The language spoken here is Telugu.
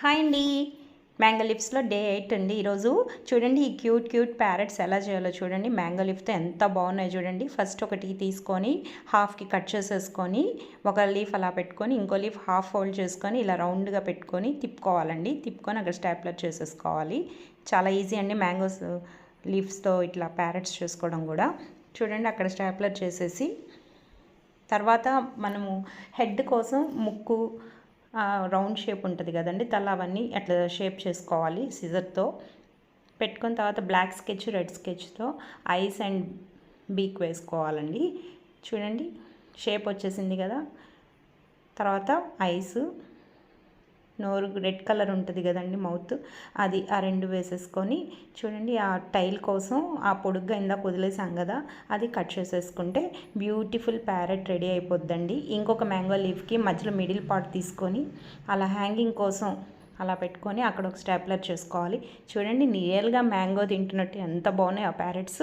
హాయ్ అండి. మ్యాంగో లిప్స్లో డే ఎయిట్ అండి ఈరోజు. చూడండి ఈ క్యూట్ క్యూట్ ప్యారెట్స్ ఎలా చేయాలో చూడండి. మ్యాంగో లిఫ్తో ఎంత బాగున్నాయి చూడండి. ఫస్ట్ ఒకటి తీసుకొని హాఫ్కి కట్ చేసేసుకొని ఒక లీఫ్ అలా పెట్టుకొని ఇంకో లీఫ్ హాఫ్ ఫోల్డ్ చేసుకొని ఇలా రౌండ్గా పెట్టుకొని తిప్పుకోవాలండి. తిప్పుకొని అక్కడ స్టాప్లర్ చేసేసుకోవాలి. చాలా ఈజీ అండి మ్యాంగోస్ లీవ్స్తో ఇట్లా ప్యారెట్స్ చేసుకోవడం కూడా. చూడండి అక్కడ స్టాప్లర్ చేసేసి తర్వాత మనము హెడ్ కోసం ముక్కు రౌండ్ షేప్ ఉంటుంది కదండి తల అవన్నీ అట్లా షేప్ చేసుకోవాలి సిజర్తో. పెట్టుకున్న తర్వాత బ్లాక్ స్కెచ్ రెడ్ స్కెచ్తో ఐస్ అండ్ బీక్ వేసుకోవాలండి. చూడండి షేప్ వచ్చేసింది కదా. తర్వాత ఐస్ నోరు రెడ్ కలర్ ఉంటుంది కదండి మౌత్. అది ఆ రెండు వేసేసుకొని చూడండి ఆ టైల్ కోసం ఆ పొడుగ్గా ఇందాక వదిలేసాం కదా అది కట్ చేసేసుకుంటే బ్యూటిఫుల్ ప్యారెట్ రెడీ అయిపోద్దండి. ఇంకొక మ్యాంగో లీఫ్కి మధ్యలో మిడిల్ పార్ట్ తీసుకొని అలా హ్యాంగింగ్ కోసం అలా పెట్టుకొని అక్కడ ఒక స్టాప్లర్ చేసుకోవాలి. చూడండి రియల్గా మ్యాంగో తింటున్నట్టు ఎంత బాగున్నాయి ఆ ప్యారెట్స్.